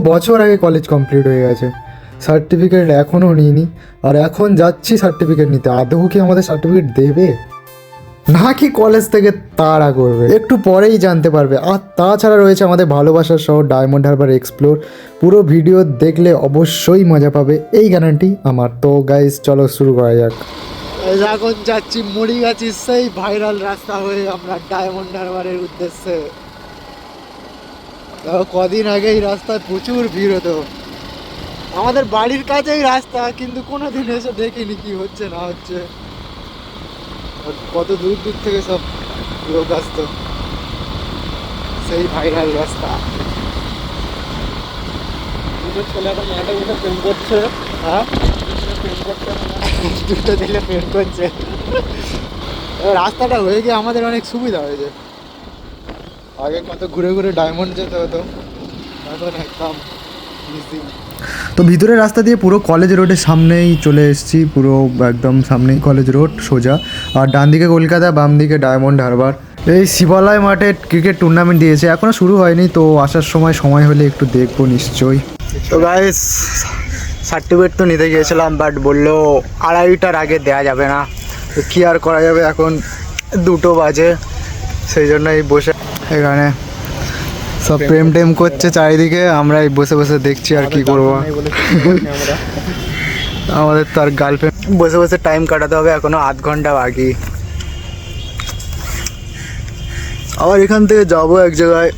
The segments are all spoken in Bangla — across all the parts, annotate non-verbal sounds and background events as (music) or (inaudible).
বছর আগে কলেজ কমপ্লিট হয়ে গেছে। সার্টিফিকেট এখনও নিইনি। আর এখন যাচ্ছি সার্টিফিকেট নিতে। আদৌ কি আমাদের সার্টিফিকেট দেবে? নাকি কলেজ থেকে তাড়া করবে? একটু পরেই জানতে পারবে। আর তাছাড়া রয়েছে আমাদের ভালোবাসার শহর ডায়মন্ড হারবার এক্সপ্লোর পুরো ভিডিও দেখলে অবশ্যই মজা পাবে। এই গ্যারান্টি আমার। তো গাইজ চলো শুরু করা যাক। এখন যাচ্ছি মুড়িগাছি সেই ভাইরাল রাস্তা হয়ে আমরা ডায়মন্ড হারবারের উদ্দেশ্যে। কদিন আগে এই রাস্তায় প্রচুর ভিড় হতো। আমাদের বাড়ির কাছেই রাস্তা কিন্তু কোনো দিন এসে দেখিনি কি হচ্ছে না হচ্ছে। কত দূর দূর থেকে সব লোক আসতো। সেই ভাইরাল রাস্তা। দুটো মাঠে বসে প্রেম করছে। হ্যাঁ? দিলে রাস্তাটা হয়ে গিয়ে আমাদের অনেক সুবিধা হয়েছে। আগে কত ঘুরে ঘুরে ডায়মন্ড যেতে হতো এখন একদম। তো ভিতরের রাস্তা দিয়ে পুরো কলেজ রোডের সামনেই চলে এসেছি পুরো একদম সামনেই কলেজ রোড সোজা। আর ডান দিকে কলকাতা বাম দিকে ডায়মন্ড হারবার এই শিবালয় মাঠে ক্রিকেট টুর্নামেন্ট দিয়েছে এখনও শুরু হয়নি তো আসার সময় সময় হলে একটু দেখব নিশ্চয়ই। তো গাইস সার্টিফিকেট তো নিতে গিয়েছিলাম বাট বলল আড়াইটার আগে দেওয়া যাবে না। তো কী আর করা যাবে এখন? দুটো বাজে সেই জন্যই বসে এখানে। সব প্রেম টেম করছে চারিদিকে আমরা এই বসে বসে দেখছি আর কি করব। আমাদের তো আর গার্লফ্রেন্ড বসে বসে টাইম কাটাতে হবে এখনও আধ ঘণ্টা বাকি। আবার এখান থেকে যাব এক জায়গায়।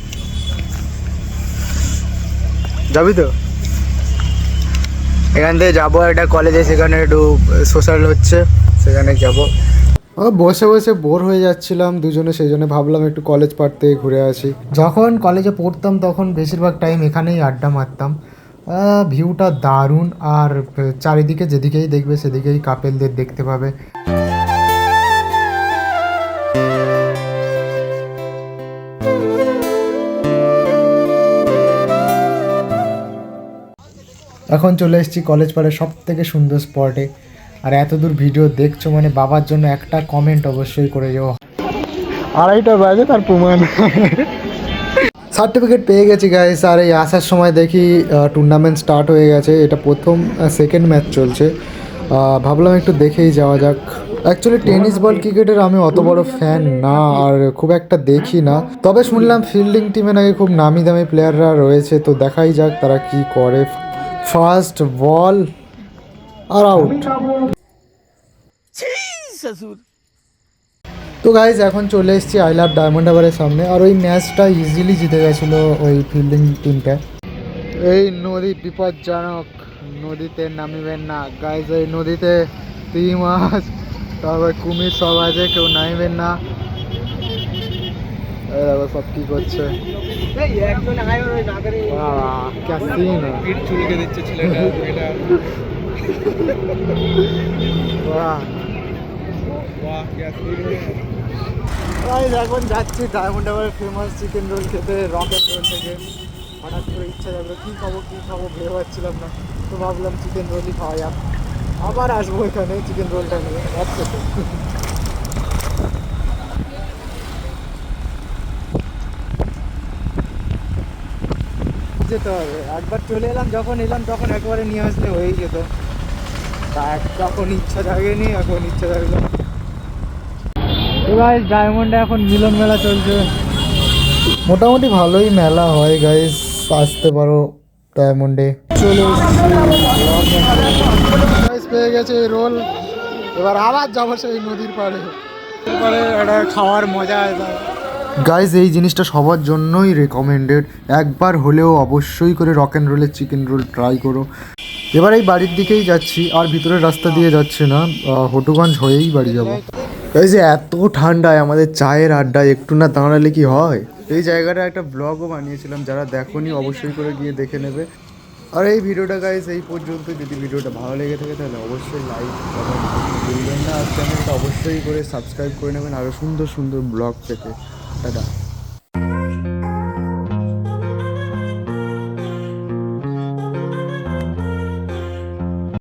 যাবি তো? এখান থেকে যাব একটা কলেজে সেখানে একটু সোশ্যাল হচ্ছে সেখানে যাব। বসে বসে বোর হয়ে যাচ্ছিলাম দুজনে, সেই জন্য ভাবলাম একটু কলেজ পাড় থেকে ঘুরে আসি। যখন কলেজে পড়তাম তখন বেশিরভাগ টাইম এখানেই আড্ডা মারতাম। ভিউটা দারুণ আর চারিদিকে যেদিকেই দেখবে সেদিকেই কাপেলদের দেখতে পাবে। এখন চলে এসেছি কলেজ পাড়ের সব থেকে সুন্দর স্পটে আর এত দূর ভিডিও দেখছ মানে বাবার জন্য একটা কমেন্ট অবশ্যই করে যাও আড়াইটা বাজে তার প্রমাণ। সার্টিফিকেট পেয়ে গেছি গাইস আর এই আসার সময় দেখি টুর্নামেন্ট স্টার্ট হয়ে গেছে। এটা প্রথম সেকেন্ড ম্যাচ চলছে। ভাবলাম একটু দেখেই যাওয়া যাক। অ্যাকচুয়ালি টেনিস বল ক্রিকেটের আমি অত বড় ফ্যান না আর খুব একটা দেখি না। তবে শুনলাম ফিল্ডিং টিমে নাকি খুব নামি দামি প্লেয়াররা রয়েছে তো দেখাই যাক তারা কি করে। ফার্স্ট বল আর আউট শ্বশুর তো গাইজ এখন চলে এসেছি আই লাভ ডায়মন্ড আবারের সামনে আর ওই ম্যাচটা ইজিলি জিতে গেছিল ওই ফিল্ডিং টিমটা এই নদী বিপজ্জনক নদীতে নামিবেন না। গাইজ এই নদীতে তিন মাছ তারপর কুমির সব আছে কেউ নামিবেন না। সব কি করছে। চুলকে দিচ্ছে (laughs) এখন যাচ্ছি ডায়মন্ড হারবারের ফেমাস চিকেন রোল খেতে রকেট রোল থেকে। হঠাৎ করে ইচ্ছা যাবে কী খাব কী খাব ভেবে পাচ্ছিলাম না। তো ভাবলাম চিকেন রোলই খাওয়া যাক। আবার আসব এখানে চিকেন রোলটা নিয়ে, এক খেতে যেতে হবে। একবার চলে এলাম, যখন এলাম, তখন একবারে নিয়ে আসলে হয়েই যেত। তা এক- যখন ইচ্ছা জাগেনি এখন ইচ্ছা জাগলো তো গাইজ ডায়মন্ডে এখন মিলন মেলা চলছে। মোটামুটি ভালোই মেলা হয় গাইস আসতে পারো ডায়মন্ডে চলে। পেয়ে গেছে রোল এবার আবার যাব সেই নদীর পাড়ে। এবারে একটা খাওয়ার মজা গাইজ এই জিনিসটা সবার জন্যই রেকমেন্ডেড একবার হলেও অবশ্যই করে রক অ্যান্ড রোলের চিকেন রোল ট্রাই করো। এবার এই বাড়ির দিকেই যাচ্ছি, আর ভিতরের রাস্তা দিয়ে যাচ্ছে না। হটুগঞ্জ হয়েই বাড়ি যাব। এই যে এত ঠান্ডায় আমাদের চায়ের আড্ডায় একটু না দাঁড়ালে কি হয়? এই জায়গাটা একটা ব্লগও বানিয়েছিলাম, যারা দেখোনি অবশ্যই করে গিয়ে দেখে নেবে। আর এই ভিডিওটা গাইজ এই পর্যন্ত। যদি ভিডিওটা ভালো লেগে থাকে তাহলে অবশ্যই লাইক কমেন্ট ভুলবেন না। আর চ্যানেলটা অবশ্যই করে সাবস্ক্রাইব করে নেবেন আরও সুন্দর সুন্দর ব্লগ পেতে। দাদা